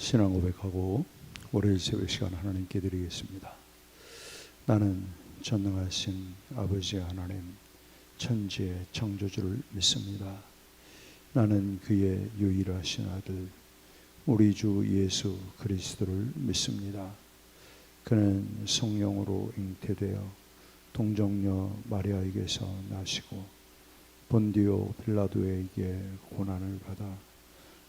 신앙 고백하고 월요일 새벽 시간 하나님께 드리겠습니다. 나는 전능하신 아버지 하나님 천지의 창조주를 믿습니다. 나는 그의 유일하신 아들 우리 주 예수 그리스도를 믿습니다. 그는 성령으로 잉태되어 동정녀 마리아에게서 나시고 본디오 빌라도에게 고난을 받아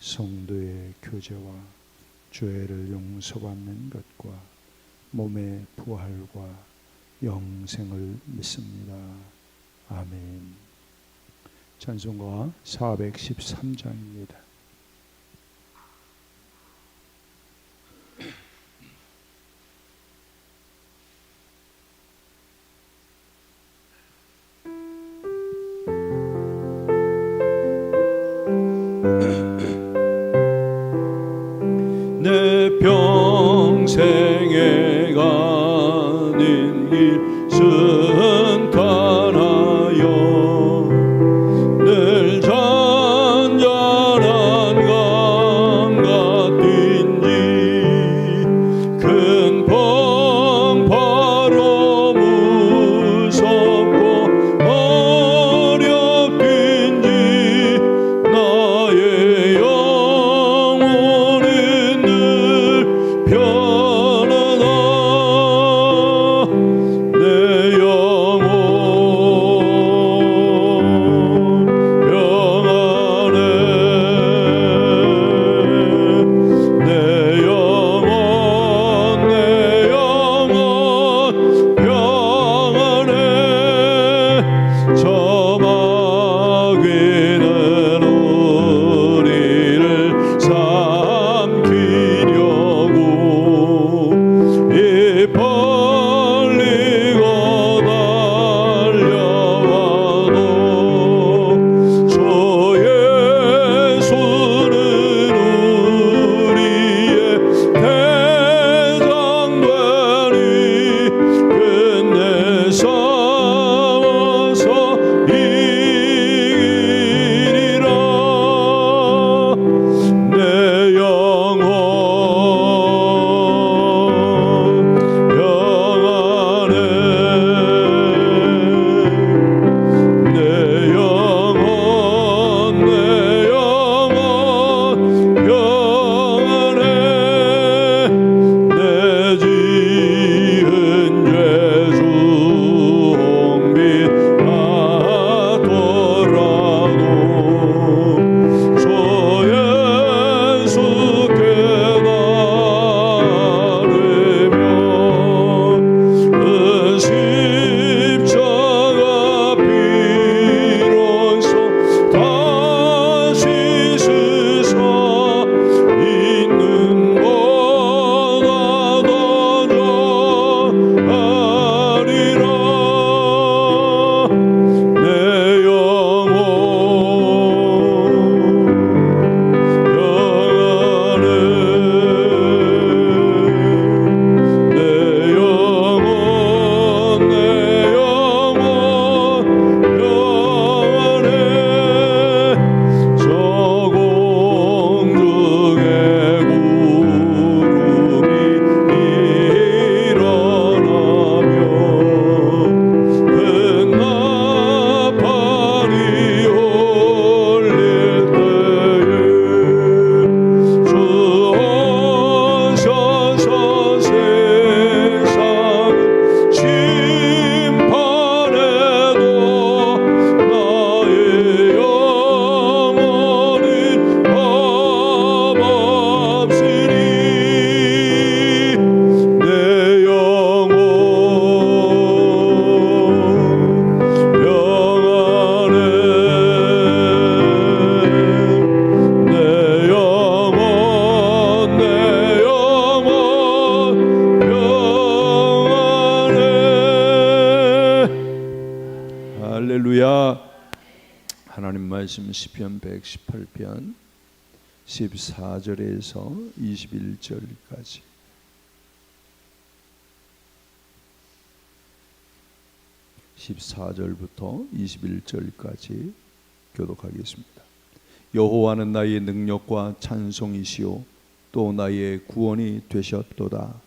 성도의 교제와 죄를 용서받는 것과 몸의 부활과 영생을 믿습니다. 아멘. 찬송가 413장입니다. 118편 14절에서 21절까지 14절부터 21절까지 교독하겠습니다. 여호와는 나의 능력과 찬송이시요 또 나의 구원이 되셨도다.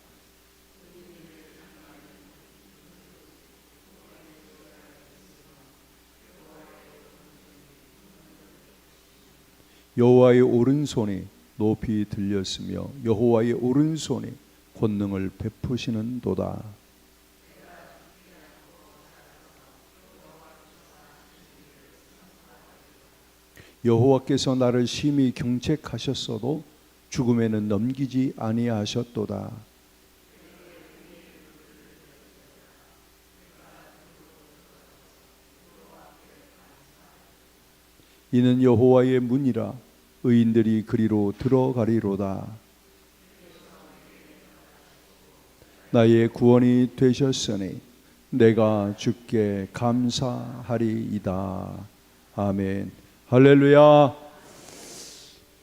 여호와의 오른손이 높이 들렸으며 여호와의 오른손이 권능을 베푸시는도다. 여호와께서 나를 심히 경책하셨어도 죽음에는 넘기지 아니하셨도다. 이는 여호와의 문이라 의인들이 그리로 들어가리로다. 나의 구원이 되셨으니 내가 주께 감사하리이다. 아멘. 할렐루야.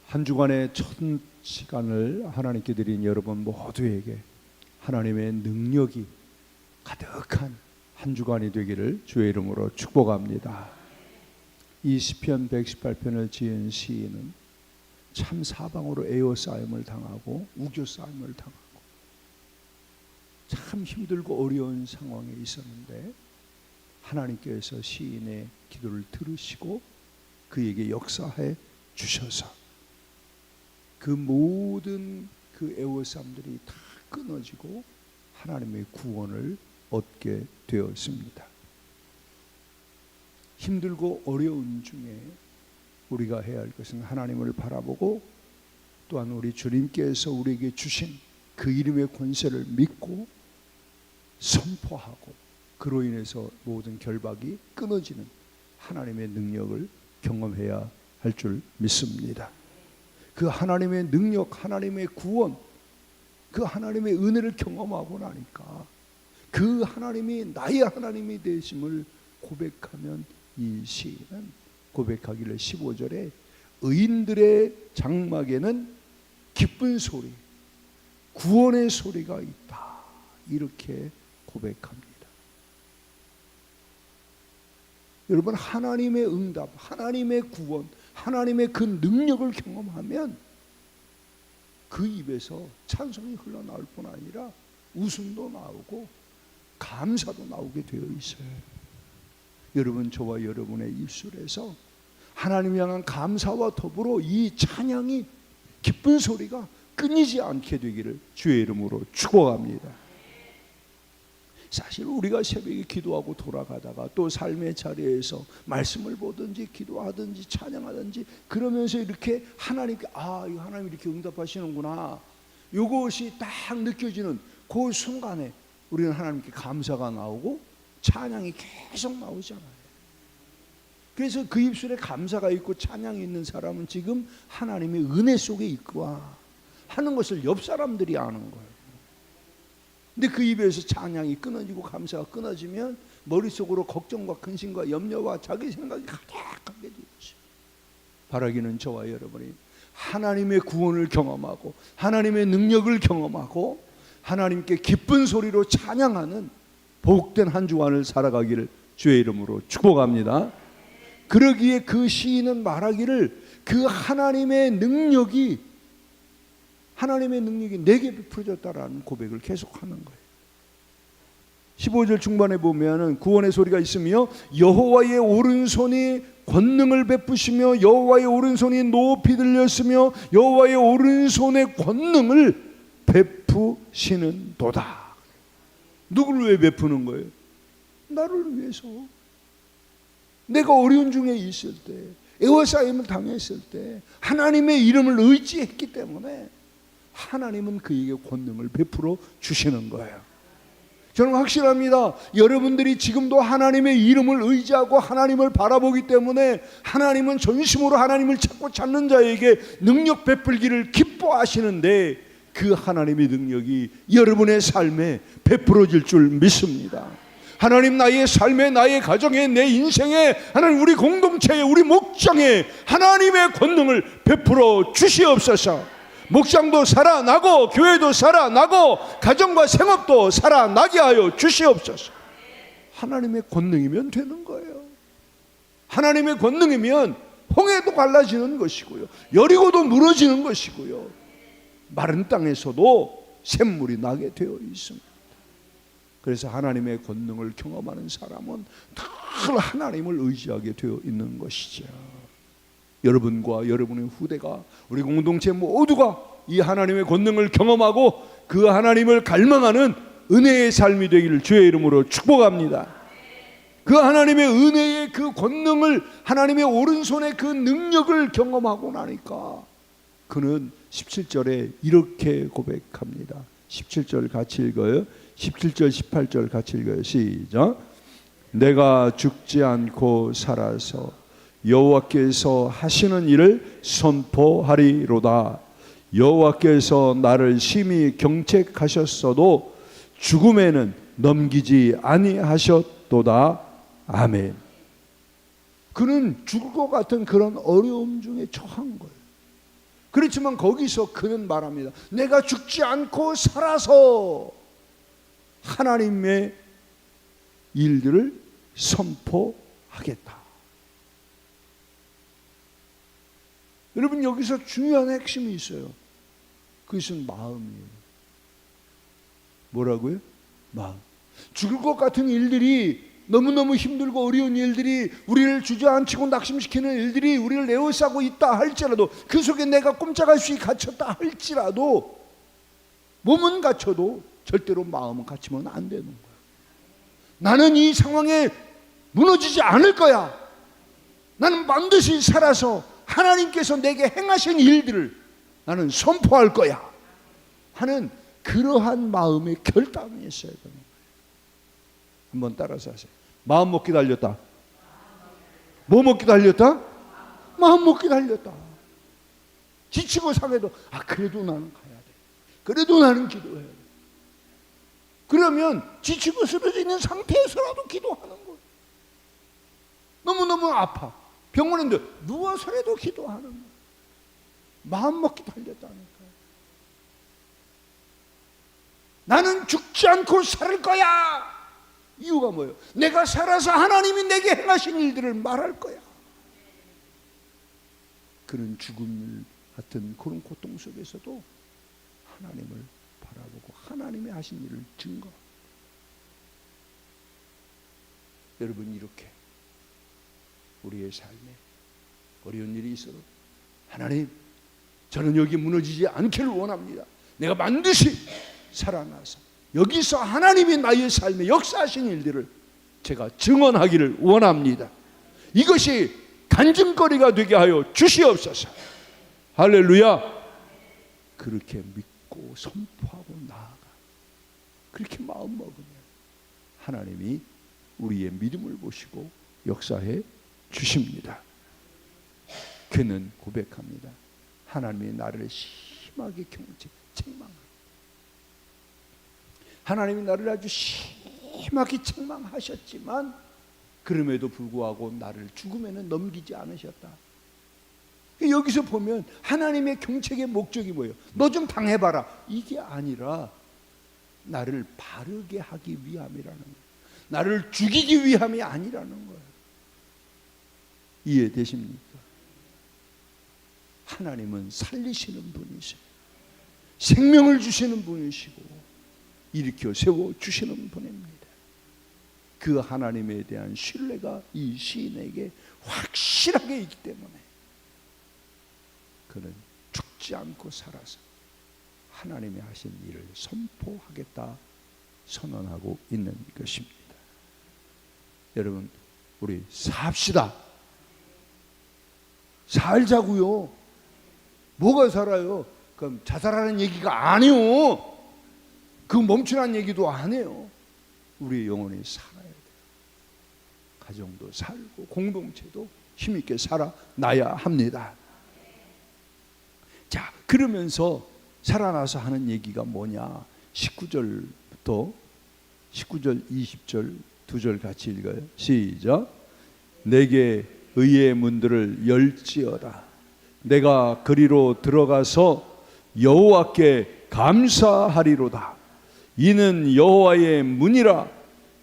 한 주간의 첫 시간을 하나님께 드린 여러분 모두에게 하나님의 능력이 가득한 한 주간이 되기를 주의 이름으로 축복합니다. 이 시편 118편을 지은 시인은 참 사방으로 에워싸임을 당하고 우겨싸임을 당하고 참 힘들고 어려운 상황에 있었는데 하나님께서 시인의 기도를 들으시고 그에게 역사해 주셔서 그 모든 그 애워싸움들이 다 끊어지고 하나님의 구원을 얻게 되었습니다. 힘들고 어려운 중에 우리가 해야 할 것은 하나님을 바라보고 또한 우리 주님께서 우리에게 주신 그 이름의 권세를 믿고 선포하고 그로 인해서 모든 결박이 끊어지는 하나님의 능력을 경험해야 할 줄 믿습니다. 그 하나님의 능력, 하나님의 구원, 그 하나님의 은혜를 경험하고 나니까 그 하나님이 나의 하나님이 되심을 고백하면 이 시인은 고백하기를 15절에 의인들의 장막에는 기쁜 소리, 구원의 소리가 있다. 이렇게 고백합니다. 여러분 하나님의 응답, 하나님의 구원, 하나님의 그 능력을 경험하면 그 입에서 찬송이 흘러나올 뿐 아니라 웃음도 나오고 감사도 나오게 되어 있어요. 여러분 저와 여러분의 입술에서 하나님 향한 감사와 더불어 이 찬양이 기쁜 소리가 끊이지 않게 되기를 주의 이름으로 축원합니다. 사실 우리가 새벽에 기도하고 돌아가다가 또 삶의 자리에서 말씀을 보든지 기도하든지 찬양하든지 그러면서 이렇게 하나님께 아, 이 하나님 이렇게 응답하시는구나. 이것이 딱 느껴지는 그 순간에 우리는 하나님께 감사가 나오고 찬양이 계속 나오잖아요. 그래서 그 입술에 감사가 있고 찬양이 있는 사람은 지금 하나님의 은혜 속에 있구나 하는 것을 옆 사람들이 아는 거예요. 근데 그 입에서 찬양이 끊어지고 감사가 끊어지면 머릿속으로 걱정과 근심과 염려와 자기 생각이 가득하게 되죠. 바라기는 저와 여러분이 하나님의 구원을 경험하고 하나님의 능력을 경험하고 하나님께 기쁜 소리로 찬양하는 복된 한 주간을 살아가기를 주의 이름으로 축복합니다. 그러기에 그 시인은 말하기를 그 하나님의 능력이 하나님의 능력이 내게 베풀어졌다라는 고백을 계속하는 거예요. 15절 중반에 보면은 구원의 소리가 있으며 여호와의 오른손이 권능을 베푸시며 여호와의 오른손이 높이 들렸으며 여호와의 오른손의 권능을 베푸시는 도다. 누구를 왜 베푸는 거예요? 나를 위해서. 내가 어려운 중에 있을 때, 애워싸임을 당했을 때 하나님의 이름을 의지했기 때문에 하나님은 그에게 권능을 베풀어 주시는 거예요. 저는 확실합니다. 여러분들이 지금도 하나님의 이름을 의지하고 하나님을 바라보기 때문에 하나님은 전심으로 하나님을 찾고 찾는 자에게 능력 베풀기를 기뻐하시는데 그 하나님의 능력이 여러분의 삶에 베풀어질 줄 믿습니다. 하나님 나의 삶에 나의 가정에 내 인생에 하나님 우리 공동체에 우리 목장에 하나님의 권능을 베풀어 주시옵소서. 목장도 살아나고 교회도 살아나고 가정과 생업도 살아나게 하여 주시옵소서. 하나님의 권능이면 되는 거예요. 하나님의 권능이면 홍해도 갈라지는 것이고요. 여리고도 무너지는 것이고요. 마른 땅에서도 샘물이 나게 되어 있습니다. 그래서 하나님의 권능을 경험하는 사람은 늘 하나님을 의지하게 되어 있는 것이죠. 여러분과 여러분의 후대가 우리 공동체 모두가 이 하나님의 권능을 경험하고 그 하나님을 갈망하는 은혜의 삶이 되기를 주의 이름으로 축복합니다. 그 하나님의 은혜의 그 권능을 하나님의 오른손의 그 능력을 경험하고 나니까 그는 17절에 이렇게 고백합니다. 17절 같이 읽어요. 17절 18절 같이 읽어요. 시작. 내가 죽지 않고 살아서 여호와께서 하시는 일을 선포하리로다. 여호와께서 나를 심히 경책하셨어도 죽음에는 넘기지 아니하셨도다. 아멘. 그는 죽을 것 같은 그런 어려움 중에 처한 거예요. 그렇지만 거기서 그는 말합니다. 내가 죽지 않고 살아서 하나님의 일들을 선포하겠다. 여러분 여기서 중요한 핵심이 있어요. 그것은 마음이에요. 뭐라고요? 마음. 죽을 것 같은 일들이 너무너무 힘들고 어려운 일들이 우리를 주저앉히고 낙심시키는 일들이 우리를 에워싸고 있다 할지라도 그 속에 내가 꼼짝할 수 없이 갇혔다 할지라도 몸은 갇혀도 절대로 마음은 갇히면 안 되는 거야. 나는 이 상황에 무너지지 않을 거야. 나는 반드시 살아서 하나님께서 내게 행하신 일들을 나는 선포할 거야. 하는 그러한 마음의 결단이 있어야 거예요. 한번 따라서 하세요. 마음 먹기 달렸다. 뭐 먹기 달렸다? 마음 먹기 달렸다. 지치고 상해도 아 그래도 나는 가야 돼. 그래도 나는 기도해야 돼. 그러면 지치고 쓰러져 있는 상태에서라도 기도하는 거예요. 너무너무 아파. 병원에 누워서라도 기도하는 거예요. 마음 먹기 달렸다니까. 나는 죽지 않고 살 거야. 이유가 뭐예요? 내가 살아서 하나님이 내게 행하신 일들을 말할 거야. 그런 죽음 같은 그런 고통 속에서도 하나님을 바라보고 하나님이 하신 일을 증거. 여러분 이렇게 우리의 삶에 어려운 일이 있어도 하나님 저는 여기 무너지지 않기를 원합니다. 내가 반드시 살아나서 여기서 하나님이 나의 삶에 역사하신 일들을 제가 증언하기를 원합니다. 이것이 간증거리가 되게 하여 주시옵소서. 할렐루야. 그렇게 믿고 선포하고 나아가. 그렇게 마음 먹으면 하나님이 우리의 믿음을 보시고 역사해 주십니다. 그는 고백합니다. 하나님이 나를 심하게 경제 책망합니다. 하나님이 나를 아주 심하게 책망하셨지만 그럼에도 불구하고 나를 죽음에는 넘기지 않으셨다. 여기서 보면 하나님의 경책의 목적이 뭐예요? 너 좀 당해봐라. 이게 아니라 나를 바르게 하기 위함이라는 거예요. 나를 죽이기 위함이 아니라는 거예요. 이해되십니까? 하나님은 살리시는 분이세요. 생명을 주시는 분이시고 일으켜 세워 주시는 분입니다. 그 하나님에 대한 신뢰가 이 시인에게 확실하게 있기 때문에 그는 죽지 않고 살아서 하나님이 하신 일을 선포하겠다 선언하고 있는 것입니다. 여러분 우리 삽시다. 살자고요. 뭐가 살아요? 그럼 자살하는 얘기가 아니요. 그 멈추라는 얘기도 안 해요. 우리 영혼이 살아야 돼요. 가정도 살고 공동체도 힘있게 살아나야 합니다. 자, 그러면서 살아나서 하는 얘기가 뭐냐? 19절부터 19절, 20절 두절 같이 읽어요. 시작. 내게 의의 문들을 열지어다. 내가 그리로 들어가서 여호와께 감사하리로다. 이는 여호와의 문이라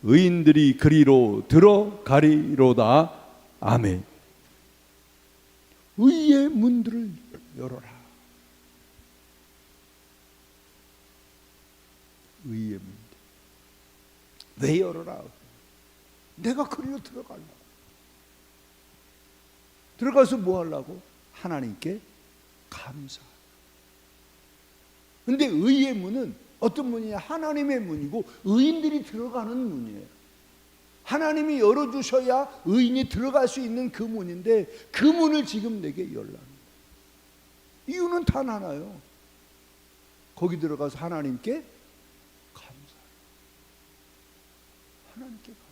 의인들이 그리로 들어가리로다. 아멘. 의의 문들을 열어라. 의의 문들. 왜 열어라? 내가 그리로 들어가려고. 들어가서 뭐 하려고? 하나님께 감사. 근데 의의 문은 어떤 문이냐? 하나님의 문이고 의인들이 들어가는 문이에요. 하나님이 열어주셔야 의인이 들어갈 수 있는 그 문인데 그 문을 지금 내게 열라. 이유는 단 하나요. 거기 들어가서 하나님께 감사. 하나님께 감사.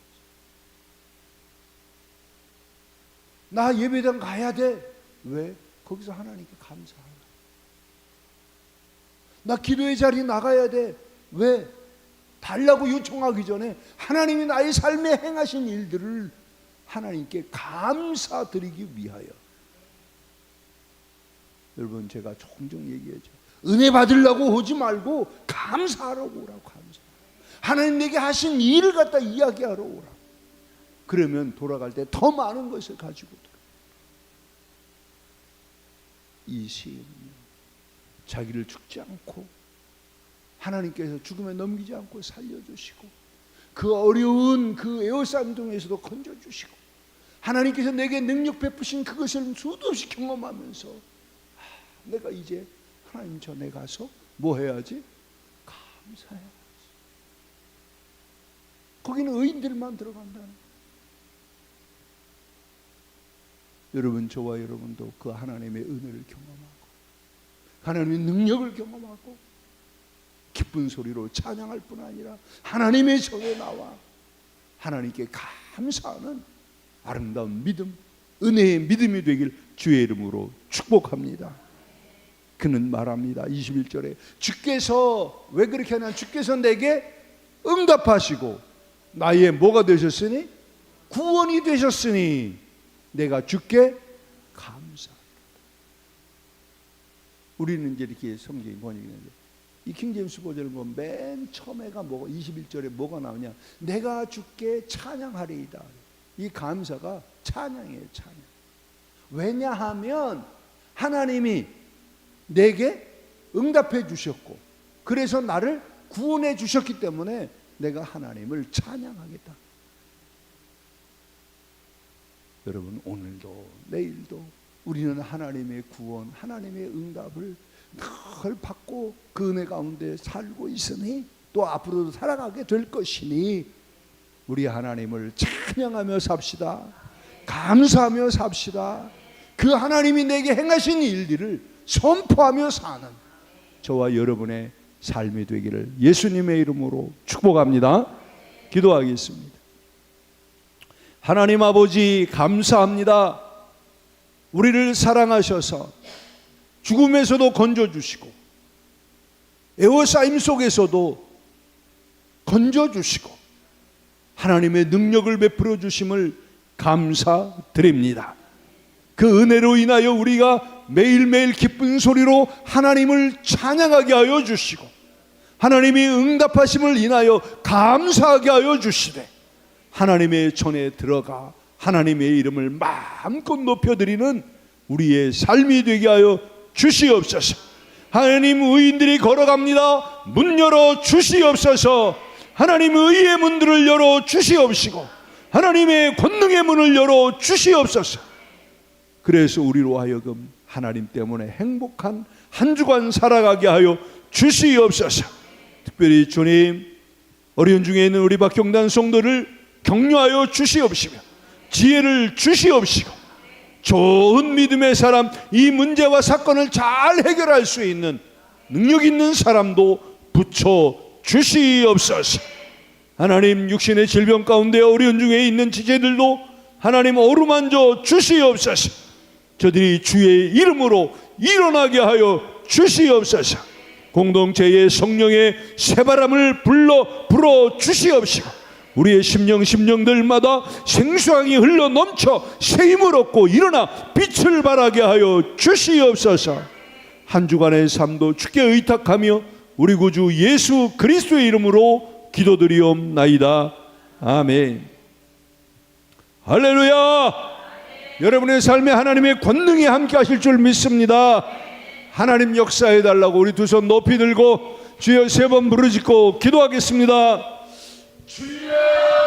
나 예배당 가야 돼. 왜? 거기서 하나님께 감사하라. 나 기도의 자리 나가야 돼. 왜? 달라고 요청하기 전에 하나님이 나의 삶에 행하신 일들을 하나님께 감사드리기 위하여. 여러분 제가 종종 얘기하죠. 은혜 받으려고 오지 말고 감사하라고 오라고 감사. 하나님 내게 하신 일을 갖다 이야기하러 오라. 그러면 돌아갈 때 더 많은 것을 가지고 돌아. 이 시인은요. 자기를 죽지 않고 하나님께서 죽음에 넘기지 않고 살려주시고 그 어려운 그 에어싸움 중에서도 건져주시고 하나님께서 내게 능력 베푸신 그것을 수도 없이 경험하면서 아, 내가 이제 하나님 전에 가서 뭐 해야지? 감사해야지. 거기는 의인들만 들어간다는 거예요. 여러분 저와 여러분도 그 하나님의 은혜를 경험하고 하나님의 능력을 경험하고 기쁜 소리로 찬양할 뿐 아니라 하나님의 전에 나와 하나님께 감사하는 아름다운 믿음, 은혜의 믿음이 되길 주의 이름으로 축복합니다. 그는 말합니다. 21절에 주께서 왜 그렇게 하냐? 주께서 내게 응답하시고 나의 뭐가 되셨으니 구원이 되셨으니 내가 주께 감사. 우리는 이제 이렇게 성경이 번역이는데 이 킹제임스 버전을 보면 맨 처음에가 뭐 21절에 뭐가 나오냐? 내가 주께 찬양하리이다. 이 감사가 찬양이에요, 찬양. 왜냐하면 하나님이 내게 응답해 주셨고 그래서 나를 구원해 주셨기 때문에 내가 하나님을 찬양하겠다. 여러분 오늘도 내일도 우리는 하나님의 구원, 하나님의 응답을 늘 받고 그 은혜 가운데 살고 있으니 또 앞으로도 살아가게 될 것이니 우리 하나님을 찬양하며 삽시다. 감사하며 삽시다. 그 하나님이 내게 행하신 일들을 선포하며 사는 저와 여러분의 삶이 되기를 예수님의 이름으로 축복합니다. 기도하겠습니다. 하나님 아버지 감사합니다. 우리를 사랑하셔서 죽음에서도 건져 주시고 에워싸임 속에서도 건져 주시고 하나님의 능력을 베풀어 주심을 감사드립니다. 그 은혜로 인하여 우리가 매일매일 기쁜 소리로 하나님을 찬양하게 하여 주시고 하나님이 응답하심을 인하여 감사하게 하여 주시되 하나님의 전에 들어가 하나님의 이름을 마음껏 높여드리는 우리의 삶이 되게 하여 주시옵소서. 하나님 의인들이 걸어갑니다. 문 열어 주시옵소서. 하나님 의의 문들을 열어 주시옵시고 하나님의 권능의 문을 열어 주시옵소서. 그래서 우리로 하여금 하나님 때문에 행복한 한 주간 살아가게 하여 주시옵소서. 특별히 주님 어려운 중에 있는 우리 박경단 성도를 격려하여 주시옵시며 지혜를 주시옵시고 좋은 믿음의 사람 이 문제와 사건을 잘 해결할 수 있는 능력 있는 사람도 붙여 주시옵소서. 하나님 육신의 질병 가운데 어려운 중에 있는 지체들도 하나님 어루만져 주시옵소서. 저들이 주의 이름으로 일어나게 하여 주시옵소서. 공동체의 성령의 새바람을 불러 불어 주시옵시고 우리의 심령 심령들마다 생수강이 흘러 넘쳐 새 힘을 얻고 일어나 빛을 발하게 하여 주시옵소서. 한 주간의 삶도 주께 의탁하며 우리 구주 예수 그리스도의 이름으로 기도드리옵나이다. 아멘. 할렐루야. 여러분의 삶에 하나님의 권능이 함께 하실 줄 믿습니다. 하나님 역사해 달라고 우리 두 손 높이 들고 주여 세 번 부르짖고 기도하겠습니다. 주여